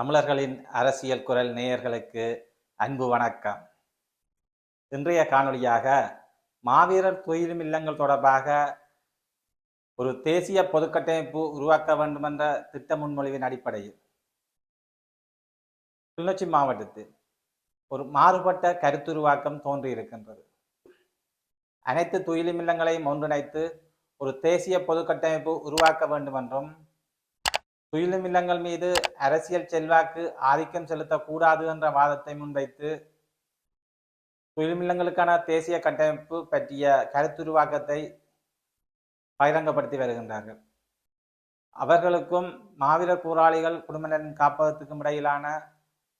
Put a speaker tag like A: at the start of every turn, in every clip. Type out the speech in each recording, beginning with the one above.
A: தமிழர்களின் அரசியல் குரல் நேயர்களுக்கு அன்பு வணக்கம். இன்றைய காணொளியாக மாவீரர் துயிலும் இல்லங்கள் தொடர்பாக ஒரு தேசிய பொதுக்கட்டமைப்பு உருவாக்க வேண்டும் என்ற திட்ட முன்மொழிவின் அடிப்படையில் கிளிநொச்சி மாவட்டத்தில் ஒரு மாறுபட்ட கருத்துருவாக்கம் தோன்றியிருக்கின்றது. அனைத்து துயிலும் இல்லங்களையும் ஒன்றிணைத்து ஒரு தேசிய பொதுக்கட்டமைப்பு உருவாக்க வேண்டும் என்றும் துயிலும் இல்லங்கள் மீது அரசியல் செல்வாக்கு ஆதிக்கம் செலுத்தக்கூடாது என்ற வாதத்தை முன்வைத்து துயிலும் தேசிய கட்டமைப்பு பற்றிய கருத்துருவாக்கத்தை பகிரங்கப்படுத்தி வருகின்றார்கள். அவர்களுக்கும் மாவீரர் போராளிகள் குடும்பத்தின் காப்பகத்துக்கும் இடையிலான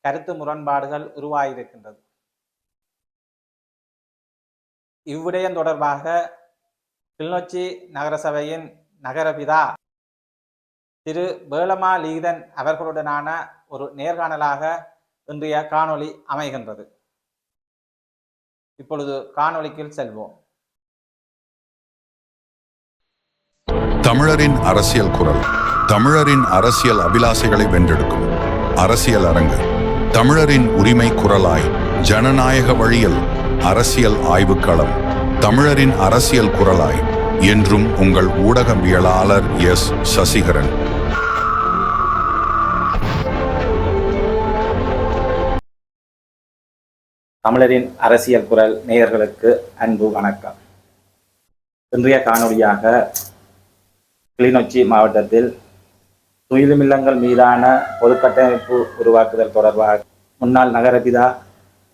A: கருத்து முரண்பாடுகள் உருவாகியிருக்கின்றது. இவ்விடயம் தொடர்பாக கிளிநொச்சி நகரசபையின் நகரபிதா திரு வேளமா லீதன் அவர்களுடனான ஒரு நேர்காணலாக இன்றைய காணொளி அமைகின்றது. இப்பொழுது காணொளிக்குள் செல்வோம்.
B: தமிழரின் அரசியல் குரல் தமிழரின் அரசியல் அபிலாசைகளை வென்றெடுக்கும் அரசியல் அரங்கு தமிழரின் உரிமை குரலாய் ஜனநாயக வழியில் அரசியல் ஆய்வுக்களம் தமிழரின் அரசியல் குரலாய் என்றும் உங்கள் ஊடகவியலாளர் எஸ். சசிகரன்.
A: தமிழரின் அரசியல் குரல் நேயர்களுக்கு அன்பு வணக்கம். இன்றைய காணொளியாக கிளிநொச்சி மாவட்டத்தில் துயிலுமில்லங்கள் மீதான பொதுக்கட்டமைப்பு உருவாக்குதல் தொடர்பாக முன்னாள் நகரபிதா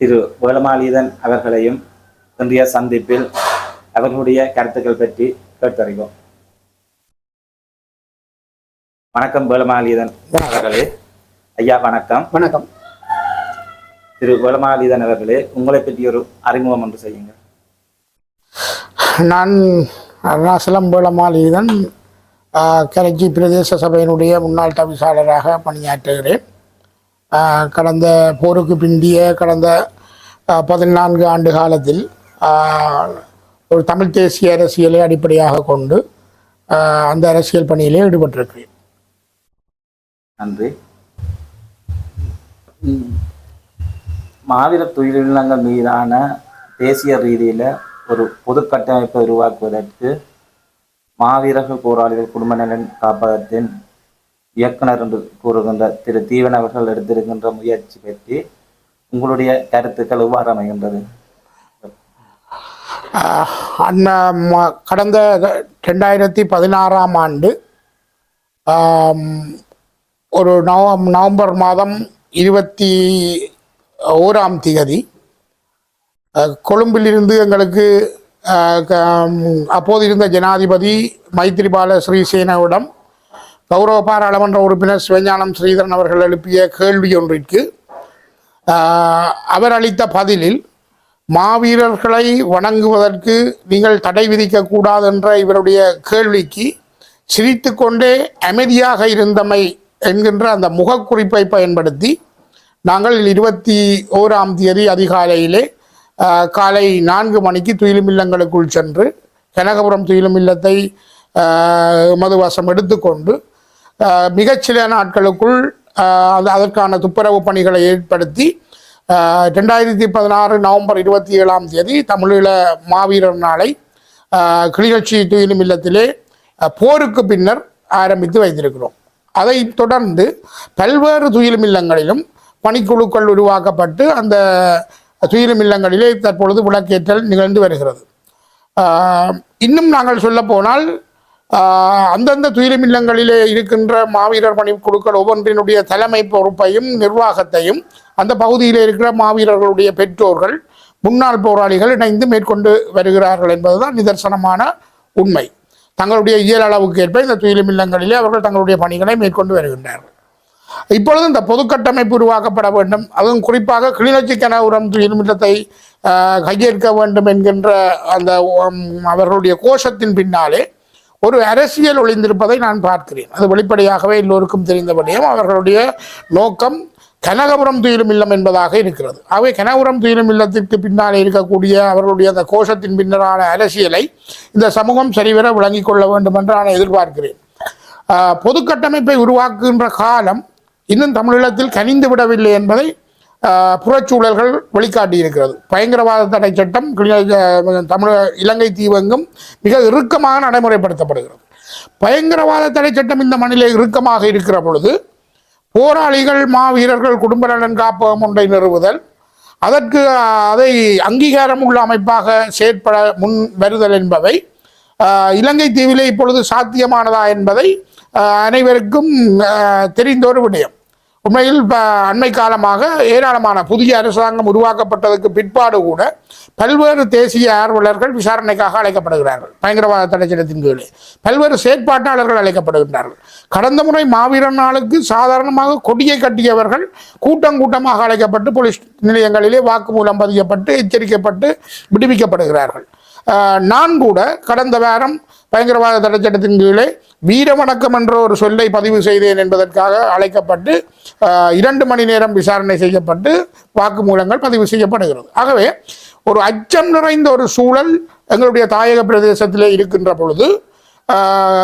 A: திரு வேலமாளிதன் அவர்களையும் இன்றைய சந்திப்பில் அவர்களுடைய கருத்துக்கள் பற்றி கேட்டறிவோம். வணக்கம் வேலமாளிதன் அவர்களே. ஐயா வணக்கம்.
C: வணக்கம்.
A: திரு வேளமாலீதன் அவர்களே உங்களை பற்றி ஒரு அறிமுகம் ஒன்று செய்யுங்க
C: நான் அருணாசலம் வேளமாலீதன் கரைச்சி பிரதேச சபையினுடைய முன்னாள் தவிசாளராக பணியாற்றுகிறேன். கடந்த போருக்கு பிந்திய கடந்த பதினான்கு ஆண்டு காலத்தில் ஒரு தமிழ் தேசிய அரசியலை அடிப்படையாக கொண்டு அந்த அரசியல் பணியிலே ஈடுபட்டிருக்கிறேன்.
A: நன்றி. மாவீர மாவீரர் மீதான தேசிய ரீதியில் ஒரு பொது கட்டமைப்பை உருவாக்குவதற்கு மாவீரர்கள் போராளிகள் குடும்ப நலன் காப்பகத்தின் இயக்குனர் என்று கூறுகின்ற திரு தீவன் அவர்கள் எடுத்திருக்கின்ற முயற்சி பற்றி உங்களுடைய கருத்துக்கள் எவ்வாறு அமைகின்றது?
C: ஆஹ் கடந்த ரெண்டாயிரத்தி பதினாறாம் ஆண்டு ஒரு நவ நவம்பர் மாதம் இருபத்தி ஓராம் திகதி. கொழும்பிலிருந்து எங்களுக்கு அப்போது இருந்த ஜனாதிபதி மைத்திரிபால ஸ்ரீசேனவிடம் கௌரவ பாராளுமன்ற உறுப்பினர் சிவஞானம் ஸ்ரீதரன் அவர்கள் எழுப்பிய கேள்வி ஒன்றிற்கு அவர் அளித்த பதிலில் மாவீரர்களை வணங்குவதற்கு நீங்கள் தடை விதிக்கக்கூடாது என்ற இவருடைய கேள்விக்கு சிரித்துக்கொண்டே அமைதியாக இருந்தமை என்கின்ற அந்த முகக்குறிப்பை பயன்படுத்தி நாங்கள் இருபத்தி ஓராம் தேதி அதிகாலையிலே காலை நான்கு மணிக்கு துயிலுமில்லங்களுக்குள் சென்று கனகபுரம் துயிலுமில்லத்தை மதுவாசம் எடுத்துக்கொண்டு மிகச்சில நாட்களுக்குள் அது- அதற்கான துப்புரவு பணிகளை ஏற்படுத்தி ரெண்டாயிரத்தி பதினாறு நவம்பர் இருபத்தி ஏழாம் தேதி தமிழீழ மாவீரர் நாளை ஆஹ், கிளிநொச்சி துயிலும் இல்லத்திலே போருக்கு பின்னர் ஆரம்பித்து வைத்திருக்கிறோம். அதைத் தொடர்ந்து பல்வேறு துயிலும் இல்லங்களிலும் பணிக்குழுக்கள் உருவாக்கப்பட்டு அந்த துயிலும் இல்லங்களிலே தற்பொழுது விளக்கேற்றல் நிகழ்ந்து வருகிறது. இன்னும் நாங்கள் சொல்ல போனால் அந்தந்த துயிலும் இல்லங்களிலே இருக்கின்ற மாவீரர் பணிக்குழுக்கள் ஒவ்வொன்றினுடைய தலைமை பொறுப்பையும் நிர்வாகத்தையும் அந்த பகுதியில் இருக்கிற மாவீரர்களுடைய பெற்றோர்கள் முன்னாள் போராளிகள் இணைந்து மேற்கொண்டு வருகிறார்கள் என்பதுதான் நிதர்சனமான உண்மை. தங்களுடைய இயல் அளவுக்கு ஏற்ப இந்த துயிலும் இல்லங்களிலே அவர்கள் தங்களுடைய பணிகளை மேற்கொண்டு வருகின்றார்கள். இப்பொழுது இந்த பொதுக்கட்டமைப்பு உருவாக்கப்பட வேண்டும். அதுவும் குறிப்பாக கிளிநொச்சி கனவுரம் துயிலுமில்லத்தை கையேற்க வேண்டும் என்கின்ற அந்த அவர்களுடைய கோஷத்தின் பின்னாலே ஒரு அரசியல் ஒளிந்திருப்பதை நான் பார்க்கிறேன். அது வெளிப்படையாகவே எல்லோருக்கும் தெரிந்தபடியும் அவர்களுடைய நோக்கம் கனகபுரம் துயிலும் இல்லம் என்பதாக இருக்கிறது. ஆகவே கனகபுரம் துயிலும் இல்லத்திற்கு பின்னாலே இருக்கக்கூடிய அவர்களுடைய அந்த கோஷத்தின் பின்னரான அரசியலை இந்த சமூகம் சரிவர விளங்கிக் கொள்ள வேண்டும் என்று நான் எதிர்பார்க்கிறேன். பொது கட்டமைப்பை உருவாக்குகின்ற காலம் இன்னும் தமிழீழத்தில் கனிந்து விடவில்லை என்பதை புறச்சூழல்கள் வெளிக்காட்டி இருக்கிறது பயங்கரவாத தடை சட்டம் தமிழ் இலங்கை தீவெங்கும் மிக இறுக்கமாக நடைமுறைப்படுத்தப்படுகிறது. பயங்கரவாத தடை சட்டம் இந்த மண்ணிலே இறுக்கமாக இருக்கிற பொழுது போராளிகள் மாவீரர்கள் குடும்ப நலன் காப்பகம் ஒன்றை நிறுவுதல் அதற்கு அதை அங்கீகாரம் உள்ள அமைப்பாக செயற்பட முன் வருதல் என்பவை இலங்கை தீவிலே இப்பொழுது சாத்தியமானதா என்பதை அனைவருக்கும் தெரிந்த ஒரு விடயம். உண்மையில் இப்போ அண்மை காலமாக ஏராளமான புதிய அரசாங்கம் உருவாக்கப்பட்டதற்கு பிற்பாடு கூட பல்வேறு தேசிய ஆர்வலர்கள் விசாரணைக்காக அழைக்கப்படுகிறார்கள். பயங்கரவாத தடை கீழே. பல்வேறு செயற்பாட்டாளர்கள் அழைக்கப்படுகின்றார்கள். கடந்த முறை மாவீரன் நாளுக்கு சாதாரணமாக கொடியை கட்டியவர்கள் கூட்டம் கூட்டமாக அழைக்கப்பட்டு போலீஸ் நிலையங்களிலே வாக்குமூலம் பதியப்பட்டு எச்சரிக்கப்பட்டு விடுவிக்கப்படுகிறார்கள். நான் கூட கடந்த வாரம் பயங்கரவாத தடை சட்டத்தின் கீழே வீரவணக்கம் என்ற ஒரு சொல்லை பதிவு செய்தேன் என்பதற்காக அழைக்கப்பட்டு இரண்டு மணி நேரம் விசாரணை செய்யப்பட்டு வாக்குமூலங்கள் பதிவு செய்யப்படுகிறது. ஆகவே ஒரு அச்சம் நிறைந்த ஒரு சூழல் எங்களுடைய தாயக பிரதேசத்திலே இருக்கின்ற பொழுது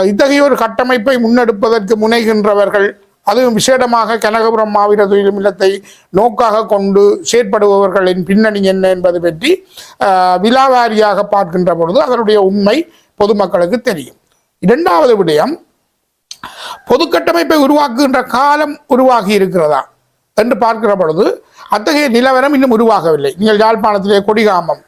C: இத்தகைய ஒரு கட்டமைப்பை முன்னெடுப்பதற்கு முனைகின்றவர்கள் அதுவும் விசேடமாக கனகபுரம் மாவீர தொழிலும் இல்லத்தை நோக்காக கொண்டு செயற்படுபவர்களின் பின்னணி என்ன என்பது பற்றி விழாவாரியாக விலாவாரியாக பார்க்கின்ற பொழுது அதனுடைய உண்மை பொதுமக்களுக்கு தெரியும். இரண்டாவது விடயம் பொது கட்டமைப்பை உருவாக்குகின்ற காலம் உருவாகி இருக்கிறதா என்று பார்க்கிற பொழுது அத்தகைய நிலவரம் இன்னும் உருவாகவில்லை. நீங்கள் யாழ்ப்பாணத்திலே கொடிகாமம்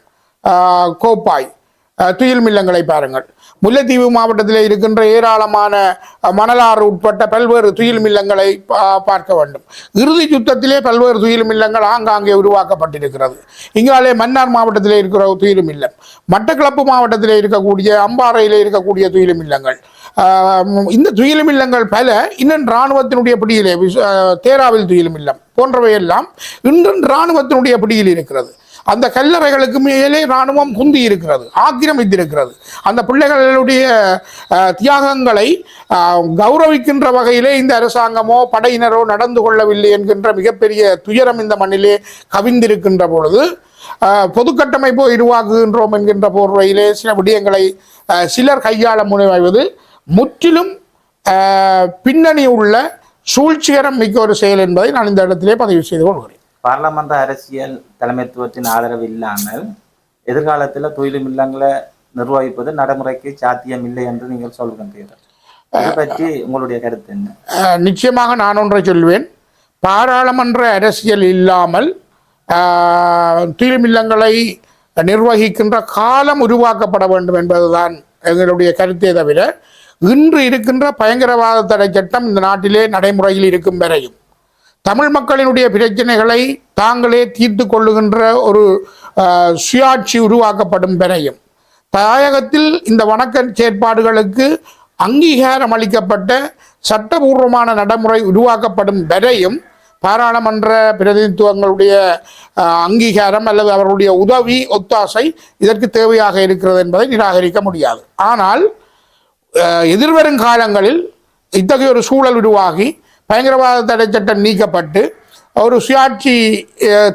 C: கோப்பாய் துயில் மில்லங்களை பாருங்கள். முல்லைத்தீவு மாவட்டத்தில் இருக்கின்ற ஏராளமான மணலாறு உட்பட்ட பல்வேறு துயில் மில்லங்களை பா- பார்க்க வேண்டும். இறுதி யுத்தத்திலே பல்வேறு துயில் மில்லங்கள் ஆங்காங்கே உருவாக்கப்பட்டிருக்கிறது. இங்காலே மன்னார் மாவட்டத்திலே இருக்கிற துயில் மில்லம். மட்டக்களப்பு மாவட்டத்திலே இருக்கக்கூடிய அம்பாறையிலே இருக்கக்கூடிய துயில் மில்லங்கள். இந்த துயில் மில்லங்கள் பல இன்னும் இராணுவத்தினுடைய பிடியிலே தேராவில் துயில் மில்லம் போன்றவையெல்லாம் இன்றும் இராணுவத்தினுடைய பிடியில் இருக்கிறது. அந்த கல்லறைகளுக்கு மேலே இராணுவம் குந்தி இருக்கிறது ஆக்கிரமித்திருக்கிறது அந்த பிள்ளைகளுடைய தியாகங்களை கௌரவிக்கின்ற வகையிலே இந்த அரசாங்கமோ படையினரோ நடந்து கொள்ளவில்லை என்கின்ற மிகப்பெரிய துயரம் இந்த மண்ணிலே கவிந்திருக்கின்ற பொழுது பொதுக்கட்டமைப்போ பொது கட்டமைப்போ உருவாக்குகின்றோம் என்கின்ற போர்வையிலே சில விடயங்களை சிலர் கையாள முனைவது முற்றிலும் பின்னணி உள்ள சூழ்ச்சிகரம் மிக்க ஒரு செயல் என்பதை நான் இந்த இடத்திலே பதிவு செய்து கொள்கிறேன்.
A: பாராளுமன்ற அரசியல் தலைமைத்துவத்தின் ஆதரவு இல்லாமல் எதிர்காலத்தில் தொழிலும் இல்லங்களை நிர்வகிப்பது நடைமுறைக்கு சாத்தியம் இல்லை என்று நீங்கள் சொல்கின்றீர்கள் இதை பற்றி உங்களுடைய கருத்து என்ன?
C: நிச்சயமாக நான் ஒன்றை சொல்வேன். பாராளுமன்ற அரசியல் இல்லாமல் ஆஹ், நிர்வகிக்கின்ற காலம் உருவாக்கப்பட வேண்டும் என்பதுதான் எங்களுடைய கருத்தே தவிர இன்று இருக்கின்ற பயங்கரவாத தடை சட்டம் இந்த நாட்டிலே நடைமுறையில் இருக்கும் வரையும். தமிழ் மக்களினுடைய பிரச்சனைகளை தாங்களே தீர்த்து கொள்ளுகின்ற ஒரு சுயாட்சி உருவாக்கப்படும் வரையும் தாயகத்தில் இந்த வணக்க செயற்பாடுகளுக்கு அங்கீகாரம் அளிக்கப்பட்ட சட்டபூர்வமான நடைமுறை உருவாக்கப்படும் வரையும் பாராளுமன்ற பிரதிநிதித்துவங்களுடைய அங்கீகாரம் அல்லது அவர்களுடைய உதவி ஒத்தாசை இதற்கு தேவையாக இருக்கிறது என்பதை நிராகரிக்க முடியாது. ஆனால் எதிர்வரும் காலங்களில் இத்தகைய ஒரு சூழல் உருவாகி பயங்கரவாத தடை சட்டம் நீக்கப்பட்டு ஒரு சுயாட்சி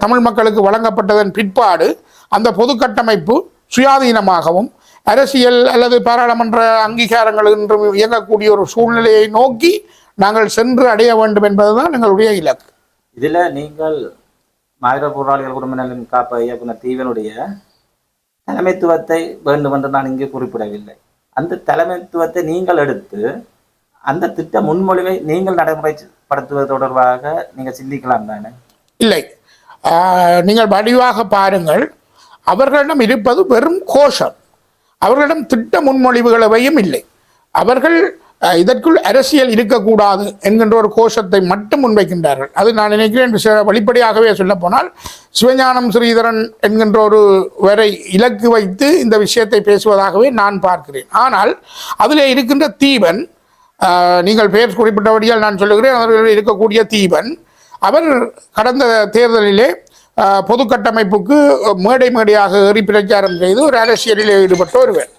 C: தமிழ் மக்களுக்கு வழங்கப்பட்டதன் பிற்பாடு அந்த பொது கட்டமைப்பு சுயாதீனமாகவும் அரசியல் அல்லது பாராளுமன்ற அங்கீகாரங்கள் என்றும் இயங்கக்கூடிய ஒரு சூழ்நிலையை நோக்கி நாங்கள் சென்று அடைய வேண்டும் என்பதுதான் எங்களுடைய இலக்கு.
A: இதில் நீங்கள் மாநில போராளிகள் குடும்ப நலன் காப்ப இயக்குனர் தீவனுடைய தலைமைத்துவத்தை வேண்டும் என்று நான் இங்கே குறிப்பிடவில்லை. அந்த தலைமைத்துவத்தை நீங்கள் எடுத்து அந்த திட்ட முன்மொழிவை நீங்கள் நடைமுறைப்படுத்துவது தொடர்பாக நீங்கள் சிந்திக்கலாம் தானே?
C: இல்லை. நீங்கள் வடிவாக பாருங்கள். அவர்களிடம் இருப்பது வெறும் கோஷம். அவர்களிடம் திட்ட முன்மொழிவுகளவையும் இல்லை. அவர்கள் இதற்குள் அரசியல் இருக்கக்கூடாது என்கின்ற ஒரு கோஷத்தை மட்டும் முன்வைக்கின்றார்கள். அது நான் நினைக்கிறேன் வெளிப்படையாகவே சொல்ல சொல்லப்போனால் சிவஞானம் ஸ்ரீதரன் என்கின்ற ஒரு வரை இலக்கு வைத்து இந்த விஷயத்தை பேசுவதாகவே நான் பார்க்கிறேன். ஆனால் அதிலே இருக்கின்ற தீவன் நீங்கள் பெயர் குறிப்பிட்டபடியால் நான் சொல்லுகிறேன் அவர்கள் இருக்கக்கூடிய தீபன். அவர் கடந்த தேர்தலிலே பொது கட்டமைப்புக்கு மேடை மேடையாக ஏறி பிரச்சாரம் செய்து ஒரு அரசியலில் ஈடுபட்ட ஒருவர்.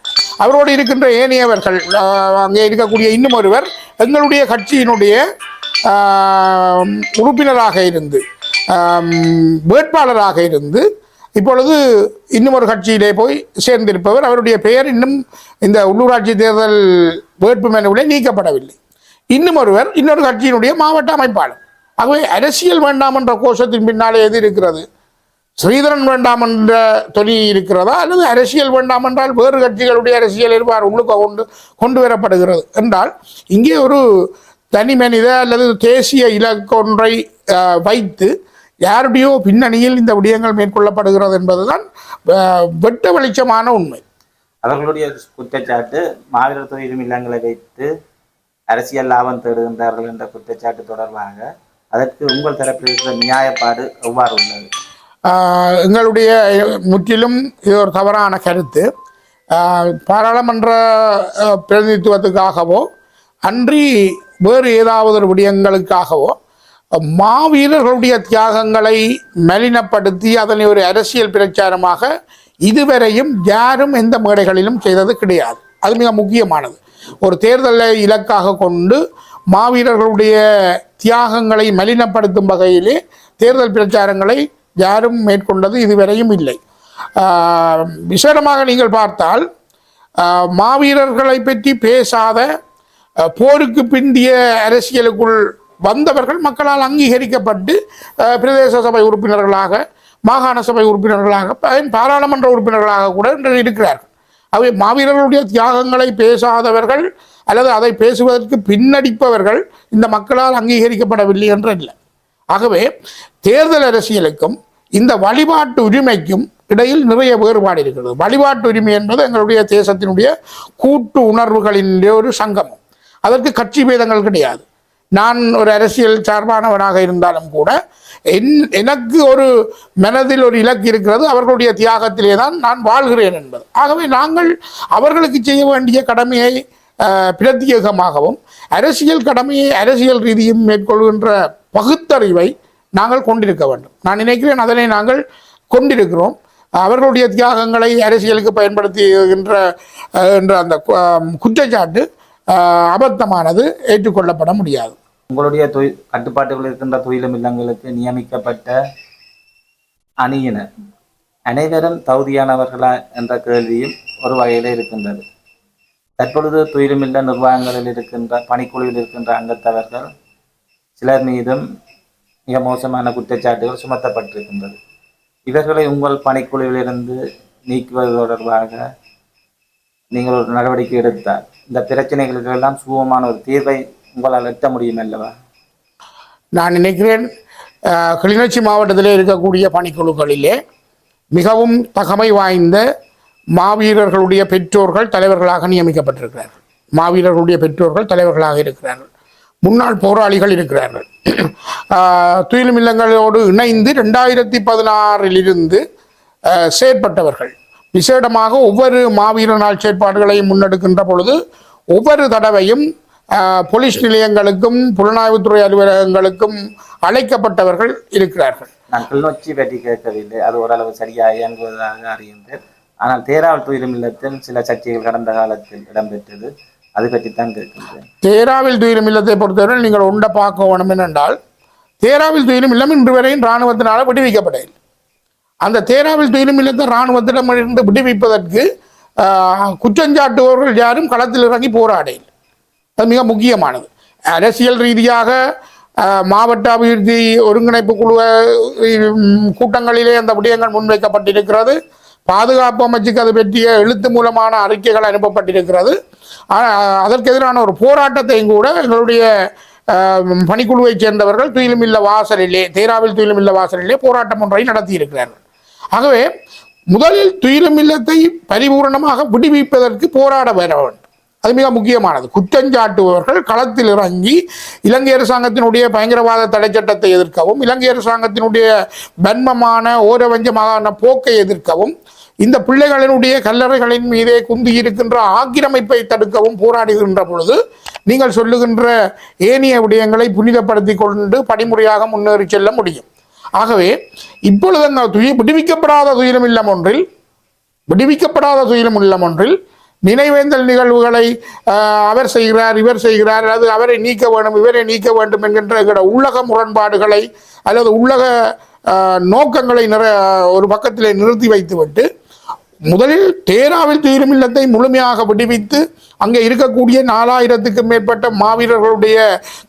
C: அவரோடு இருக்கின்ற ஏனையவர்கள் அங்கே இருக்கக்கூடிய இன்னும் ஒருவர் எங்களுடைய கட்சியினுடைய உறுப்பினராக இருந்து வேட்பாளராக இருந்து இப்பொழுது இன்னும் ஒரு கட்சியிலே போய் சேர்ந்திருப்பவர் அவருடைய பெயர் இன்னும் இந்த உள்ளூராட்சி தேர்தல் வேட்புமனுவிலே நீக்கப்படவில்லை. இன்னும் ஒருவர் இன்னொரு கட்சியினுடைய மாவட்ட அமைப்பாளர். ஆகவே அரசியல் வேண்டாம் என்ற கோஷத்தின் பின்னாலே எது இருக்கிறது? ஸ்ரீதரன் வேண்டாம் என்ற தொனி இருக்கிறதா? அல்லது அரசியல் வேண்டாம் என்றால் வேறு கட்சிகளுடைய அரசியல் இருப்பார் உள்ளுக்க கொண்டு கொண்டு வரப்படுகிறது என்றால் இங்கே ஒரு தனி மனித அல்லது தேசிய இலக்கொன்றை வைத்து யாருடையோ பின்னணியில் இந்த விடயங்கள் மேற்கொள்ளப்படுகிறது என்பதுதான் வெட்ட வெளிச்சமான உண்மை.
A: அவர்களுடைய குற்றச்சாட்டு மாவீரர் தொழிலும் இல்லங்களை வைத்து அரசியல் லாபம் தேடுகின்றார்கள் என்ற குற்றச்சாட்டு தொடர்பாக அதற்கு உங்கள் தரப்பில் இருக்கிற நியாயப்பாடு எவ்வாறு உள்ளது?
C: எங்களுடைய முற்றிலும் இது ஒரு தவறான கருத்து. பாராளுமன்ற பிரதிநிதித்துவத்துக்காகவோ அன்றி வேறு ஏதாவது ஒரு விடயங்களுக்காகவோ மாவீரர்களுடைய தியாகங்களை மலினப்படுத்தி அதனை ஒரு அரசியல் பிரச்சாரமாக இதுவரையும் யாரும் எந்த மேடைகளிலும் செய்தது கிடையாது. அது மிக முக்கியமானது. ஒரு தேர்தலை இலக்காக கொண்டு மாவீரர்களுடைய தியாகங்களை மலினப்படுத்தும் வகையிலே தேர்தல் பிரச்சாரங்களை யாரும் மேற்கொண்டது இதுவரையும் இல்லை. விசேடமாக நீங்கள் பார்த்தால் மாவீரர்களை பற்றி பேசாத போருக்கு பிந்திய அரசியலுக்குள் வந்தவர்கள் மக்களால் அங்கீகரிக்கப்பட்டு பிரதேச சபை உறுப்பினர்களாக மாகாண சபை உறுப்பினர்களாக ப- பாராளுமன்ற உறுப்பினர்களாக கூட இன்று இருக்கிறார்கள். அவை மாவீரர்களுடைய தியாகங்களை பேசாதவர்கள் அல்லது அதை பேசுவதற்கு பின்னடிப்பவர்கள் இந்த மக்களால் அங்கீகரிக்கப்படவில்லை என்று இல்லை ஆகவே தேர்தல் அரசியலுக்கும் இந்த வழிபாட்டு உரிமைக்கும் இடையில் நிறைய வேறுபாடு இருக்கிறது. வழிபாட்டு உரிமை என்பது எங்களுடைய தேசத்தினுடைய கூட்டு உணர்வுகளின் ஒரு சங்கமம். அதற்கு கட்சி பேதங்கள் கிடையாது. நான் ஒரு அரசியல் சார்பானவனாக இருந்தாலும் கூட என் எனக்கு ஒரு மனதில் ஒரு இலக்கு இருக்கிறது அவர்களுடைய தியாகத்திலே தான் நான் வாழ்கிறேன் என்பது. ஆகவே நாங்கள் அவர்களுக்கு செய்ய வேண்டிய கடமையை பிரத்யேகமாகவும் அரசியல் கடமையை அரசியல் ரீதியும் மேற்கொள்கின்ற பகுத்தறிவை நாங்கள் கொண்டிருக்க வேண்டும். நான் நினைக்கிறேன் அதனை நாங்கள் கொண்டிருக்கிறோம். அவர்களுடைய தியாகங்களை அரசியலுக்கு பயன்படுத்துகின்ற என்ற அந்த குற்றச்சாட்டு அபத்தமானது ஏற்றுக்கொள்ளப்பட முடியாது.
A: உங்களுடைய தொழில் கட்டுப்பாட்டுகள் இருக்கின்ற தொழிலும் இல்லங்களுக்கு நியமிக்கப்பட்ட அணியினர். அனைவரும் தகுதியானவர்களா என்ற கேள்வியும் ஒரு வகையில் இருக்கின்றது. தற்பொழுது துயிலுமில்ல நிர்வாகங்களில் இருக்கின்ற பணிக்குழுவில் இருக்கின்ற அங்கத்தவர்கள் சிலர் மீதும் மிக மோசமான குற்றச்சாட்டுகள் சுமத்தப்பட்டிருக்கின்றது. இவர்களை உங்கள் பணிக்குழுவிலிருந்து நீக்குவது தொடர்பாக நீங்கள் ஒரு நடவடிக்கை எடுத்தால் இந்த பிரச்சனைகளுக்கெல்லாம் சுகமான ஒரு தீர்வை உங்களால் எட்ட முடியும் அல்லவா?
C: நான் நினைக்கிறேன் கிளிநொச்சி மாவட்டத்திலே இருக்கக்கூடிய பணிக்குழுக்களிலே மிகவும் தகமை வாய்ந்த மாவீரர்களுடைய பெற்றோர்கள் தலைவர்களாக நியமிக்கப்பட்டிருக்கிறார்கள். மாவீரர்களுடைய பெற்றோர்கள் தலைவர்களாக இருக்கிறார்கள். முன்னாள் போராளிகள் இருக்கிறார்கள். துயிலும் இல்லங்களோடு இணைந்து ரெண்டாயிரத்தி பதினாறிலிருந்து செயற்பட்டவர்கள். விசேடமாக ஒவ்வொரு மாவீர நாள் செயற்பாடுகளையும் முன்னெடுக்கின்ற பொழுது ஒவ்வொரு தடவையும் போலீஸ் நிலையங்களுக்கும் புலனாய்வுத்துறை அலுவலகங்களுக்கும் அழைக்கப்பட்டவர்கள் இருக்கிறார்கள்.
A: நான் கிளிநொச்சி பற்றி கேட்கவில்லை. அது ஓரளவு சரியாக இயங்குவதாக அறிகின்றேன். ஆனால் தேராவல் துயிலும் இல்லத்தில் சில சர்ச்சைகள் கடந்த காலத்தில் இடம்பெற்றது. அது பற்றித்தான் கேட்கின்றேன்.
C: தேராவில் துயிலும் இல்லத்தை பொறுத்தவரை நீங்கள் உண்டை பார்க்க வேணும் என்னென்றால் தேராவில் துயிலும் இல்லம் இன்று வரையும் இராணுவத்தினால் விடுவிக்கப்படவில்லை. அந்த தேராவில் துயிலும் இல்லத்தை இராணுவத்திடமிருந்து விடுவிப்பதற்கு ஆஹ், குற்றஞ்சாட்டுபவர்கள் யாரும் களத்தில் இறங்கி போராடையில் அது மிக முக்கியமானது. அரசியல் ரீதியாக மாவட்ட அபிவிருத்தி ஒருங்கிணைப்பு குழு கூட்டங்களிலே அந்த விடயங்கள் முன்வைக்கப்பட்டிருக்கிறது. பாதுகாப்பு அமைச்சுக்கு அது பற்றிய எழுத்து மூலமான அறிக்கைகள் அனுப்பப்பட்டிருக்கிறது. அதற்கு எதிரான ஒரு போராட்டத்தையும் கூட எங்களுடைய பணிக்குழுவைச் சேர்ந்தவர்கள் துயிலுமில்ல வாசலிலே தேராவில் துயிலுமில்ல வாசலிலே போராட்டம் ஒன்றை நடத்தியிருக்கிறார்கள். ஆகவே முதலில் துயிலுமில்லத்தை பரிபூரணமாக விடுவிப்பதற்கு போராட வேண்டும் அது மிக முக்கியமானது. குற்றஞ்சாட்டுபவர்கள் களத்தில் இறங்கி இலங்கை அரசாங்கத்தினுடைய பயங்கரவாத தடை சட்டத்தை எதிர்க்கவும் இலங்கை அரசாங்கத்தினுடைய பன்மமான ஓரவஞ்சமான போக்கை எதிர்க்கவும் இந்த பிள்ளைகளினுடைய கல்லறைகளின் மீதே குந்தி இருக்கின்ற ஆக்கிரமிப்பை தடுக்கவும் போராடுகின்ற பொழுது நீங்கள் சொல்லுகின்ற ஏனைய விடயங்களை புனிதப்படுத்தி கொண்டு படிமுறையாக முன்னேறி செல்ல முடியும். ஆகவே இப்பொழுது அந்த துயி விடுவிக்கப்படாத துயிலும் இல்லம் ஒன்றில் விடுவிக்கப்படாத துயிலும் இல்லம் ஒன்றில் நினைவேந்தல் நிகழ்வுகளை அவர் செய்கிறார் இவர் செய்கிறார் அல்லது அவரை நீக்க வேண்டும் இவரை நீக்க வேண்டும் என்கின்ற எங்களோட உள்ளக முரண்பாடுகளை அல்லது உள்ளக நோக்கங்களை நிற ஒரு பக்கத்திலே நிறுத்தி வைத்துவிட்டு முதலில் தேராவில் துயிலும் இல்லத்தை முழுமையாக விடுவித்து அங்கே இருக்கக்கூடிய நாலாயிரத்துக்கும் மேற்பட்ட மாவீரர்களுடைய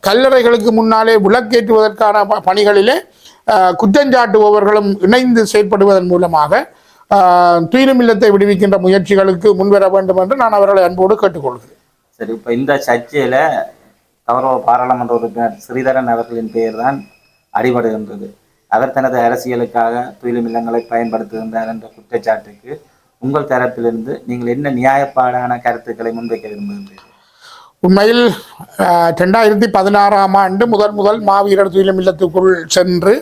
C: கல்லறைகளுக்கு முன்னாலே விளக்கேற்றுவதற்கான ப- பணிகளிலே குற்றஞ்சாட்டுபவர்களும் இணைந்து செயற்படுவதன் மூலமாக துயிலும் இல்லத்தை விடுவிக்கின்ற முயற்சிகளுக்கு முன்வர வேண்டும் என்று நான் அவர்களை அன்போடு கேட்டுக்கொள்கிறேன்.
A: சரி இப்போ இந்த சர்ச்சையில கௌரவ பாராளுமன்ற உறுப்பினர் ஸ்ரீதரன் அவர்களின் பெயர் தான் அடிபடுகின்றது. அவர் தனது அரசியலுக்காக துயிலும் இல்லங்களை பயன்படுத்துகின்றார் என்ற குற்றச்சாட்டுக்கு உங்கள் தரப்பிலிருந்து நீங்கள் என்ன நியாயப்பாடான கருத்துக்களை முன்வைக்க விரும்புகின்றீர்கள்?
C: உண்மையில் ரெண்டாயிரத்தி பதினாறாம் ஆண்டு முதல் முதல் மாவீரர் துயிலும் இல்லத்துக்குள் சென்று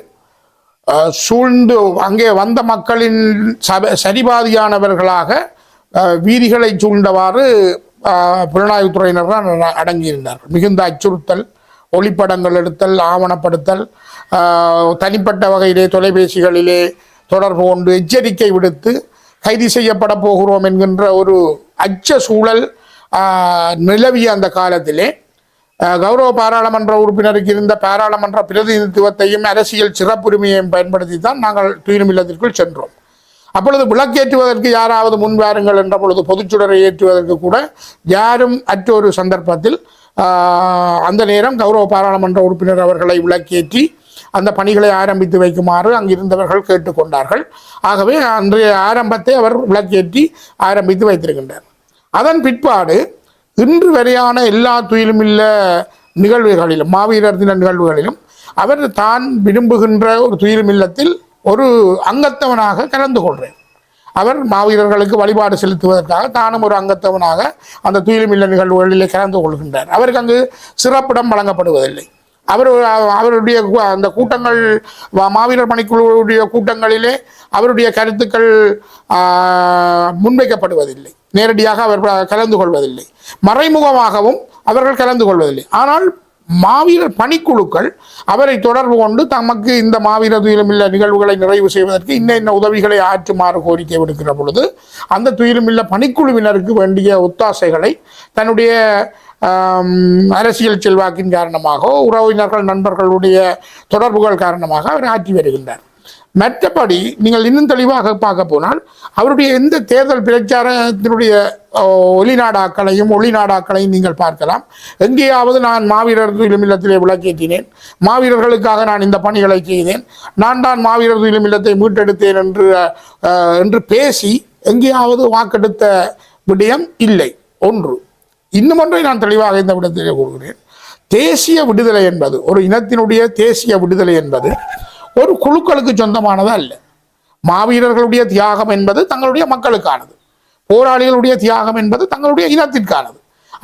C: சூழ்ந்து அங்கே வந்த மக்களின் சப சரிபாதியானவர்களாக வீதிகளை சூழ்ந்தவாறு அஹ், புலனாய்வுத்துறையினர் தான் மிகுந்த அச்சுறுத்தல் ஒளிப்படங்கள் எடுத்தல் ஆவணப்படுத்தல் தனிப்பட்ட வகையிலே தொலைபேசிகளிலே தொடர்பு கொண்டு எச்சரிக்கை விடுத்து கைது செய்யப்பட போகிறோம் என்கின்ற ஒரு அச்ச சூழல் நிலவிய அந்த காலத்திலே கௌரவ பாராளுமன்ற உறுப்பினருக்கு இருந்த பாராளுமன்ற பிரதிநிதித்துவத்தையும் அரசியல் சிறப்புரிமையையும் பயன்படுத்தி தான் நாங்கள் துயிலும் இல்லத்திற்குள் சென்றோம். அப்பொழுது விளக்கேற்றுவதற்கு யாராவது முன் வாருங்கள் என்ற பொழுது பொதுச்சுடரை ஏற்றுவதற்கு கூட யாரும் அற்ற ஒரு சந்தர்ப்பத்தில் அந்த நேரம் கௌரவ பாராளுமன்ற உறுப்பினர் அவர்களை விளக்கேற்றி அந்த பணிகளை ஆரம்பித்து வைக்குமாறு அங்கிருந்தவர்கள் கேட்டுக்கொண்டார்கள். ஆகவே அன்றைய ஆரம்பத்தை அவர் விளக்கேற்றி ஆரம்பித்து வைத்திருக்கின்றார். அதன் பிற்பாடு இன்று வரையான எல்லா துயிலுமில்ல நிகழ்வுகளிலும் மாவீரர் தின நிகழ்வுகளிலும் அவர் தான் விரும்புகின்ற ஒரு துயிலுமில்லத்தில் ஒரு அங்கத்தவனாக கலந்து கொள்கிறேன் அவர் மாவீரர்களுக்கு வழிபாடு செலுத்துவதற்காக தானும் ஒரு அங்கத்தவனாக அந்த துயிலுமில்ல நிகழ்வுகளிலே கலந்து கொள்கின்றார். அவருக்கு அங்கு சிறப்பிடம் வழங்கப்படுவதில்லை. அவர் அவருடைய அந்த கூட்டங்கள் மாவீரர் பணிக்குழுவுடைய கூட்டங்களிலே அவருடைய கருத்துக்கள் முன்வைக்கப்படுவதில்லை. நேரடியாக அவர் கலந்து கொள்வதில்லை. மறைமுகமாகவும் அவர்கள் கலந்து கொள்வதில்லை. ஆனால் மாவீரர் பணிக்குழுக்கள் அவரை தொடர்பு கொண்டு தமக்கு இந்த மாவீரர் துயிலுமில்ல நிகழ்வுகளை நிறைவு செய்வதற்கு இன்ன இன்ன உதவிகளை ஆற்றுமாறு கோரிக்கை விடுக்கிற பொழுது அந்த துயிலுமில்ல பணிக்குழுவினருக்கு வேண்டிய ஒத்தாசைகளை தன்னுடைய அரசியல் செல்வாக்கின் காரணமாக உறவினர்கள் நண்பர்களுடைய தொடர்புகள் காரணமாக அவர் ஆற்றி வருகின்றார். மற்றபடி நீங்கள் இன்னும் தெளிவாக பார்க்க போனால் அவருடைய எந்த தேர்தல் பிரச்சாரத்தினுடைய ஒளிநாடாக்களையும் ஒளிநாடாக்களையும் நீங்கள் பார்க்கலாம். எங்கேயாவது நான் மாவீரர் இல்லத்திலே விளக்கேற்றினேன். மாவீரர்களுக்காக நான் இந்த பணிகளை செய்தேன். நான் தான் மாவீரர் இல்லத்தை மீட்டெடுத்தேன் என்று என்று பேசி எங்கேயாவது வாக்கெடுத்த விடயம் இல்லை. ஒன்று. இன்னும் ஒன்றை நான் தெளிவாக இந்த விடத்திலே கூறுகிறேன். தேசிய விடுதலை என்பது ஒரு இனத்தினுடைய தேசிய விடுதலை என்பது ஒரு குழுக்களுக்கு சொந்தமானது அல்ல. மாவீரர்களுடைய தியாகம் என்பது தங்களுடைய மக்களுக்கானது. போராளிகளுடைய தியாகம் என்பது தங்களுடைய இனத்திற்கானது.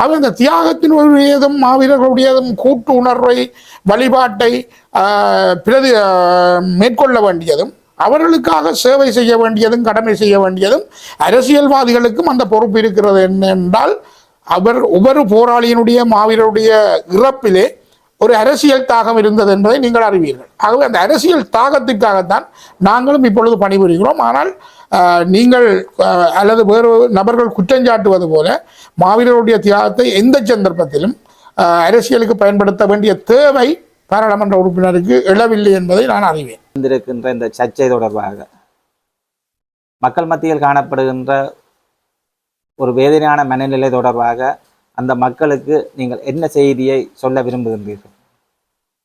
C: அவை இந்த தியாகத்தினுடையதும் மாவீரர்களுடையதும் கூட்டு உணர்வை வழிபாட்டை பிரதி மேற்கொள்ள வேண்டியதும் அவர்களுக்காக சேவை செய்ய வேண்டியதும் கடமை செய்ய வேண்டியதும் அரசியல்வாதிகளுக்கும் அந்த பொறுப்பு இருக்கிறது. என்னென்றால் அவர் ஒவ்வொரு போராளியினுடைய மாவீரருடைய இறப்பிலே ஒரு அரசியல் தாகம் இருந்தது என்பதை நீங்கள் அறிவீர்கள். ஆகவே அந்த அரசியல் தாகத்திற்காகத்தான் நாங்களும் இப்பொழுது பணிபுரிகிறோம். ஆனால் நீங்கள் அல்லது வேறு நபர்கள் குற்றஞ்சாட்டுவது போல மாவீரருடைய தியாகத்தை எந்த சந்தர்ப்பத்திலும் அரசியலுக்கு பயன்படுத்த வேண்டிய தேவை பாராளுமன்ற உறுப்பினருக்கு எழவில்லை என்பதை நான் அறிவேன்.
A: இருக்கின்ற இந்த சர்ச்சை தொடர்பாக மக்கள் மத்தியில் காணப்படுகின்ற ஒரு வேதனையான மனநிலை தொடர்பாக அந்த மக்களுக்கு நீங்கள் என்ன செய்தியை சொல்ல விரும்புகின்றீர்கள்?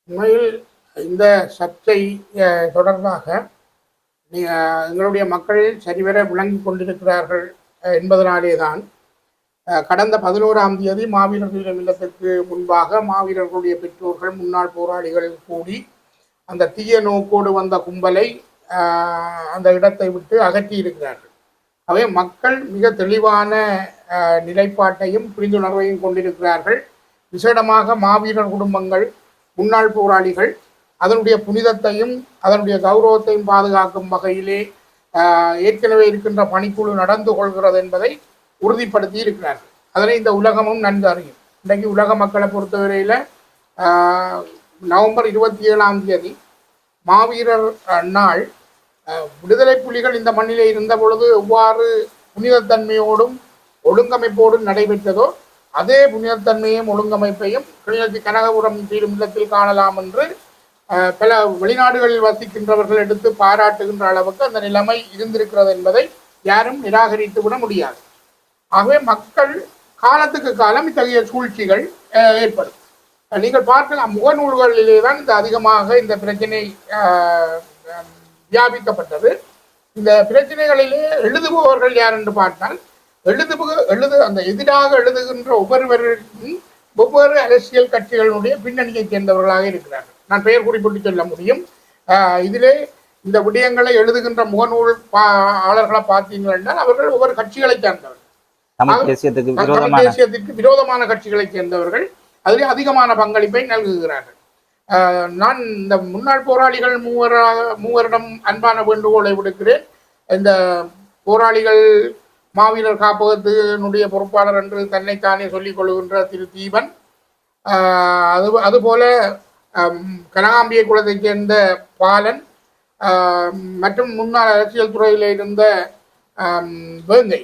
C: உண்மையில் இந்த சர்ச்சை தொடர்பாக நீங்கள் எங்களுடைய மக்கள் சரிவர விளங்கி கொண்டிருக்கிறார்கள் என்பதனாலே தான் கடந்த பதினோராம் தேதி மாவீரர் தினம் இல்லத்திற்கு முன்பாக மாவீரர்களுடைய பெற்றோர்கள் முன்னாள் போராளிகள் கூடி அந்த தீய நோக்கோடு வந்த கும்பலை அந்த இடத்தை விட்டு அகற்றி இருக்கிறார்கள் அவை மக்கள் மிக தெளிவான நிலைப்பாட்டையும் புரிந்துணர்வையும் கொண்டிருக்கிறார்கள். விசேடமாக மாவீரர் குடும்பங்கள் முன்னாள் போராளிகள் அதனுடைய புனிதத்தையும் அதனுடைய கௌரவத்தையும் பாதுகாக்கும் வகையிலே ஏற்கனவே இருக்கின்ற பணிக்குழு நடந்து கொள்கிறது என்பதை உறுதிப்படுத்தி இருக்கிறார்கள். அதனை இந்த உலகமும் நன்கு அறியும். இன்றைக்கு உலக மக்களை பொறுத்தவரையில் நவம்பர் இருபத்தி ஏழாம் தேதி மாவீரர் நாள் விடுதலை புலிகள் இந்த மண்ணிலே இருந்த பொழுது எவ்வாறு புனிதத்தன்மையோடும் ஒழுங்கமைப்போடும் நடைபெற்றதோ அதே புனிதத்தன்மையும் ஒழுங்கமைப்பையும் கிளிநொச்சி கனகபுரம் தீரும் இல்லத்தில் காணலாம் என்று பல வெளிநாடுகளில் வசிக்கின்றவர்கள் எடுத்து பாராட்டுகின்ற அளவுக்கு அந்த நிலைமை இருந்திருக்கிறது என்பதை யாரும் நிராகரித்து விட முடியாது. ஆகவே மக்கள் காலத்துக்கு காலம் இத்தகைய சூழ்ச்சிகள் ஏற்படும். நீங்கள் பார்க்கலாம் முகநூல்களிலே தான் இந்த அதிகமாக இந்த பிரச்சனை வியாபிக்கப்பட்டது. இந்த பிரச்சனைகளிலே எழுதுபவர்கள் யார் என்று பார்த்தால் எழுதுபு எழுது அந்த எதிராக எழுதுகின்ற ஒவ்வொருவருக்கும் ஒவ்வொரு அரசியல் கட்சிகளுடைய பின்னணியைச் சேர்ந்தவர்களாக இருக்கிறார்கள். நான் பெயர் குறிப்பிட்டு சொல்ல முடியும். இதிலே இந்த விடயங்களை எழுதுகின்ற முகநூல் பா- பார்த்தீங்கன்னா அவர்கள் ஒவ்வொரு கட்சிகளைச் சேர்ந்தவர்கள்.
A: தேசியத்துக்கு விரோதமான
C: தேசியத்திற்கு விரோதமான கட்சிகளைச் சேர்ந்தவர்கள் அதிலே அதிகமான பங்களிப்பை நல்குகிறார்கள். நான் இந்த முன்னாள் போராளிகள் மூவராக மூவரிடம் அன்பான வேண்டுகோளை விடுக்கிறேன். இந்த போராளிகள் மாவீரர் காப்பகத்தினுடைய பொறுப்பாளர் என்று தன்னைத்தானே சொல்லிக் கொள்கின்ற திரு தீபன். அது அதுபோல கனகாம்பிய குலத்தைச் சேர்ந்த பாலன் மற்றும் முன்னாள் அரசியல் துறையில் இருந்த வேங்கை.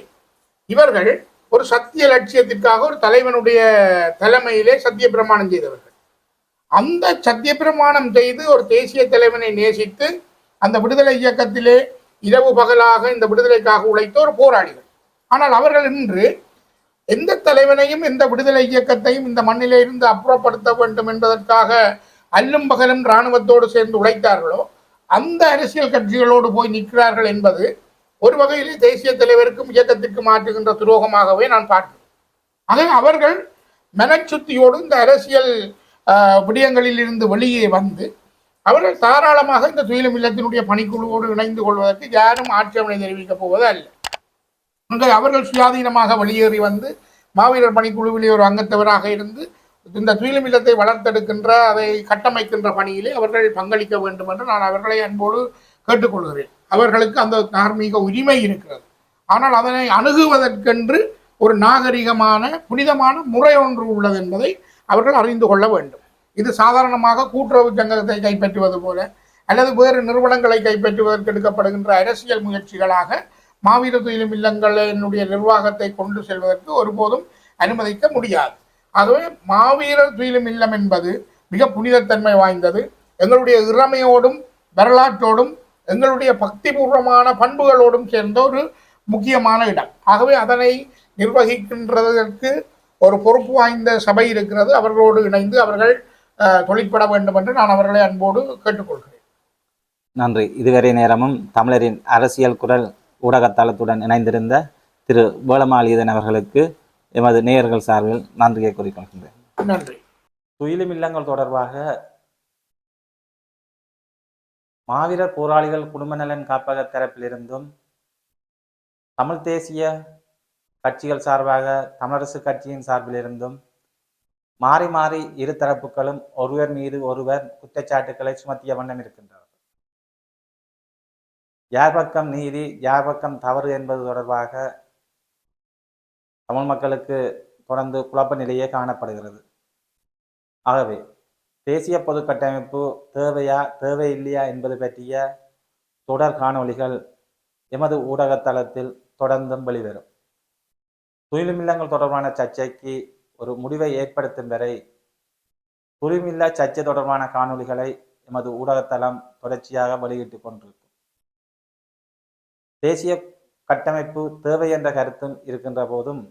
C: இவர்கள் ஒரு சத்திய லட்சியத்திற்காக ஒரு தலைவனுடைய தலைமையிலே சத்திய பிரமாணம் செய்தவர்கள். அந்த சத்திய பிரமாணம் செய்து ஒரு தேசிய தலைவனை நேசித்து அந்த விடுதலை இயக்கத்திலே இரவு பகலாக இந்த விடுதலைக்காக உழைத்தோர் ஒரு போராளிகள். ஆனால் அவர்கள் இன்று எந்த தலைவனையும் எந்த விடுதலை இயக்கத்தையும் இந்த மண்ணிலே இருந்து அப்புறப்படுத்த வேண்டும் என்பதற்காக அல்லும் பகலும் இராணுவத்தோடு சேர்ந்து உழைத்தார்களோ அந்த அரசியல் கட்சிகளோடு போய் நிற்கிறார்கள் என்பது ஒரு வகையிலே தேசிய தலைவருக்கும் இயக்கத்திற்கும் மாற்றுகின்ற துரோகமாகவே நான் பார்க்கிறேன். ஆகவே அவர்கள் மனச்சுத்தியோடு இந்த அரசியல் ஆஹ், விடயங்களில் இருந்து வெளியே வந்து அவர்கள் தாராளமாக இந்த துயிலும் இல்லத்தினுடைய பணிக்குழுவோடு இணைந்து கொள்வதற்கு யாரும் ஆட்சேபனை தெரிவிக்கப் போவது அல்ல அங்கே அவர்கள் சுயாதீனமாக வெளியேறி வந்து மாவீரர் பணிக்குழுவிலே ஒரு அங்கத்தவராக இருந்து இந்த துயிலும் இல்லத்தை வளர்த்தெடுக்கின்ற அதை கட்டமைக்கின்ற பணியிலே அவர்கள் பங்களிக்க வேண்டும் என்று நான் அவர்களை அன்போடு கேட்டுக்கொள்கிறேன். அவர்களுக்கு அந்த தார்மீக உரிமை இருக்கிறது. ஆனால் அதனை அணுகுவதற்கென்று ஒரு நாகரிகமான புனிதமான முறை ஒன்று உள்ளது என்பதை அவர்கள் அறிந்து கொள்ள வேண்டும். இது சாதாரணமாக கூட்டுறவு சங்கத்தை கைப்பற்றுவது போல அல்லது வேறு நிறுவனங்களை கைப்பற்றுவதற்கு எடுக்கப்படுகின்ற அரசியல் முயற்சிகளாக மாவீர துயிலும் இல்லங்களினுடைய நிர்வாகத்தை கொண்டு செல்வதற்கு ஒருபோதும் அனுமதிக்க முடியாது. ஆகவே மாவீரர் துயிலும் இல்லம் என்பது மிக புனிதத்தன்மை வாய்ந்தது. எங்களுடைய இறமையோடும் வரலாற்றோடும் எங்களுடைய பக்திபூர்வமான பண்புகளோடும் சேர்ந்த ஒரு முக்கியமான இடம். ஆகவே அதனை நிர்வகிக்கின்றதற்கு ஒரு பொறுப்பு வாய்ந்த சபை இருக்கிறது. அவர்களோடு இணைந்து அவர்கள் தொழிற்பட வேண்டும் என்று நான் அவர்களை அன்போடு கேட்டுக்கொள்கிறேன்.
A: நன்றி. இதுவரை நேரமும் தமிழரின் அரசியல் குரல் ஊடகத்தளத்துடன் இணைந்திருந்த திரு. வேளமாளிதன் அவர்களுக்கு எமது நேயர்கள் சார்பில் நன்றியை கூறிக்கொள்கின்றேன்.
C: நன்றி.
A: துயிலும் இல்லங்கள் தொடர்பாக மாவீரர் போராளிகள் குடும்ப நலன் காப்பக தரப்பிலிருந்தும் தமிழ் தேசிய கட்சிகள் சார்பாக தமிழரசு கட்சியின் சார்பிலிருந்தும் மாறி மாறி இரு தரப்புகளும் ஒருவர் மீது ஒருவர் குற்றச்சாட்டுக்களை சுமத்திய வண்ணம் இருக்கின்றனர். யார் பக்கம் நீதி யார் பக்கம் தவறு என்பது தொடர்பாக தமிழ் மக்களுக்கு தொடர்ந்து குழப்ப நிலையே காணப்படுகிறது. ஆகவே தேசிய பொது கட்டமைப்பு தேவையா இல்லையா என்பது பற்றிய தொடர் காணொளிகள் எமது ஊடகத்தளத்தில் தொடர்ந்தும் வெளிவரும். துயிலுமில்லங்கள் தொடர்பான சர்ச்சைக்கு ஒரு முடிவை ஏற்படுத்தும் வரை துயிலுமில்லா சர்ச்சை தொடர்பான காணொளிகளை எமது ஊடகத்தளம் தொடர்ச்சியாக வெளியிட்டுக் கொண்டிருக்கும். தேசிய கட்டமைப்பு தேவை என்ற கருத்தும் இருக்கின்ற போதும்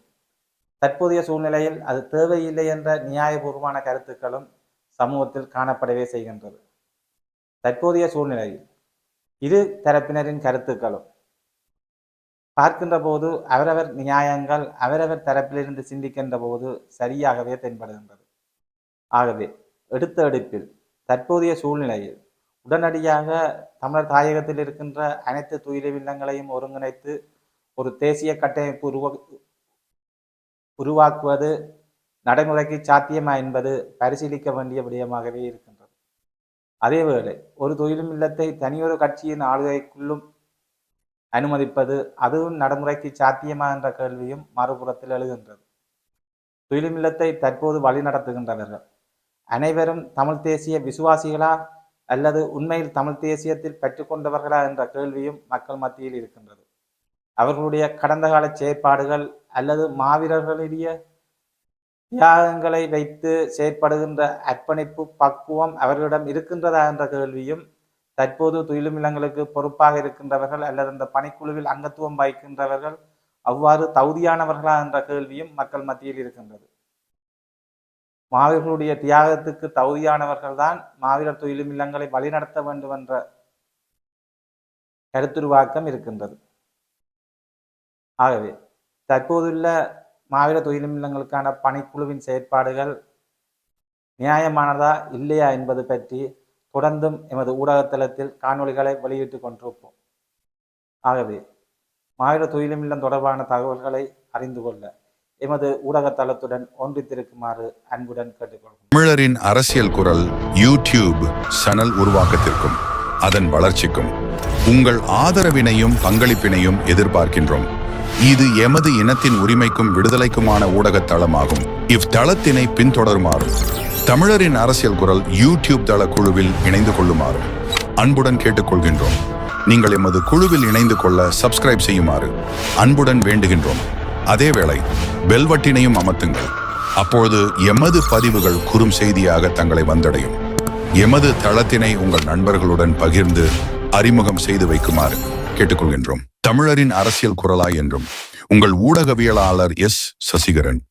A: தற்போதைய சூழ்நிலையில் அது தேவையில்லை என்ற நியாயபூர்வமான கருத்துக்களும் சமூகத்தில் காணப்படவே செய்கின்றது. தற்போதைய சூழ்நிலையில் இரு தரப்பினரின் கருத்துக்களும் பார்க்கின்ற போது அவரவர் நியாயங்கள் அவரவர் தரப்பிலிருந்து சிந்திக்கின்ற போது சரியாகவே தென்படுகின்றது. ஆகவே எடுத்த எடுப்பில் தற்போதைய சூழ்நிலையில் உடனடியாக தமிழர் தாயகத்தில் இருக்கின்ற அனைத்து துயிலவில்லங்களையும் ஒருங்கிணைத்து ஒரு தேசிய கட்டமைப்பு உருவ உருவாக்குவது நடைமுறைக்கு சாத்தியமா என்பது பரிசீலிக்க வேண்டிய விடயமாகவே இருக்கின்றது. அதேவேளை ஒரு தொழிலும் இல்லத்தை தனியொரு கட்சியின் ஆளுகைக்குள்ளும் அனுமதிப்பது அதுவும் நடைமுறைக்கு சாத்தியமா என்ற கேள்வியும் மறுபுறத்தில் எழுகின்றது. தொழிலும் தற்போது வழிநடத்துகின்றவர்கள் அனைவரும் தமிழ் தேசிய விசுவாசிகளா அல்லது உண்மையில் தமிழ் தேசியத்தில் பெற்றுக்கொண்டவர்களா என்ற கேள்வியும் மக்கள் மத்தியில் இருக்கின்றது. அவர்களுடைய கடந்த கால செயற்பாடுகள் அல்லது மாவீரர்களுடைய தியாகங்களை வைத்து செயற்படுகின்ற அர்ப்பணிப்பு பக்குவம் அவர்களிடம் இருக்கின்றதா என்ற கேள்வியும் தற்போது துயிலும் இல்லங்களுக்கு பொறுப்பாக இருக்கின்றவர்கள் அல்லது அந்த பணிக்குழுவில் அங்கத்துவம் வகிக்கின்றவர்கள் அவ்வாறு தகுதியானவர்களா என்ற கேள்வியும் மக்கள் மத்தியில் இருக்கின்றது. மாவீரர்களுடைய தியாகத்துக்கு தகுதியானவர்கள் தான் மாவீரர் துயிலும் இல்லங்களை வழிநடத்த வேண்டும் என்ற கருத்துருவாக்கம் இருக்கின்றது. ஆகவே தற்போதுள்ள மாவீர தொழிலும் இல்லங்களுக்கான பணிக்குழுவின் செயற்பாடுகள் நியாயமானதா இல்லையா என்பது பற்றி தொடர்ந்தும் எமது ஊடகத்தளத்தில் காணொளிகளை வெளியிட்டுக் கொண்டிருப்போம். ஆகவே மாயிர தொழிலமில்லம் இல்லம் தொடர்பான தகவல்களை அறிந்து கொள்ள எமது ஊடகத்தளத்துடன் ஒன்றித்திருக்குமாறு அன்புடன் கேட்டுக்கொள்கிறோம்.
B: தமிழரின் அரசியல் குரல் யூடியூப் சேனல் உருவாக்கத்திற்கும் அதன் வளர்ச்சிக்கும் உங்கள் ஆதரவினையும் பங்களிப்பினையும் எதிர்பார்க்கின்றோம். இது எமது இனத்தின் உரிமைக்கும் விடுதலைக்குமான ஊடகத் தளமாகும் இவ்தளத்தினை பின்தொடருமாறும் தமிழரின் அரசியல் குரல் யூடியூப் தள குழுவில் இணைந்து கொள்ளுமாறு அன்புடன் கேட்டுக்கொள்கின்றோம். நீங்கள் எமது குழுவில் இணைந்து கொள்ள சப்ஸ்கிரைப் செய்யுமாறு அன்புடன் வேண்டுகின்றோம். அதேவேளை பெல்வட்டினையும் அமர்த்துங்கள். அப்பொழுது எமது பதிவுகள் குறும் செய்தியாக தங்களை வந்தடையும். எமது தளத்தினை உங்கள் நண்பர்களுடன் பகிர்ந்து அறிமுகம் செய்து வைக்குமாறு கேட்டுக்கொள்கின்றோம். தமிழரின் அரசியல் குரலாய் என்றும் உங்கள் ஊடகவியலாளர் எஸ் சசிகரன்